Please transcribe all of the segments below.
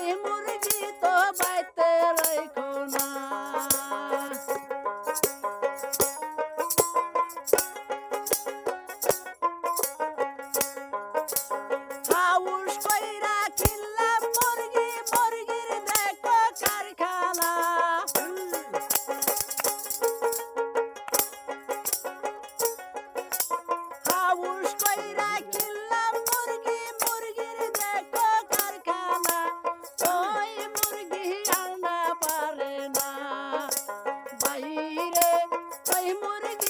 time. muere que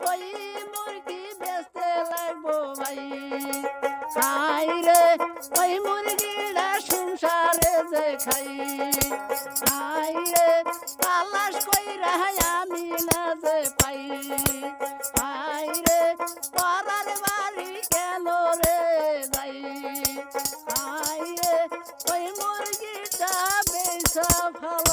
ওই মুরগি বেচতে লাগবো ভাই। খাই রে, ওই মুরগিরা সংসারে যে খাই। খাই রে পালাশ কই রাহাই আমি না যে পাই। খাই রে পরার বাড়ি গেল রে যাই? খাই রে, ওই মুরগিটা বেসা ভালো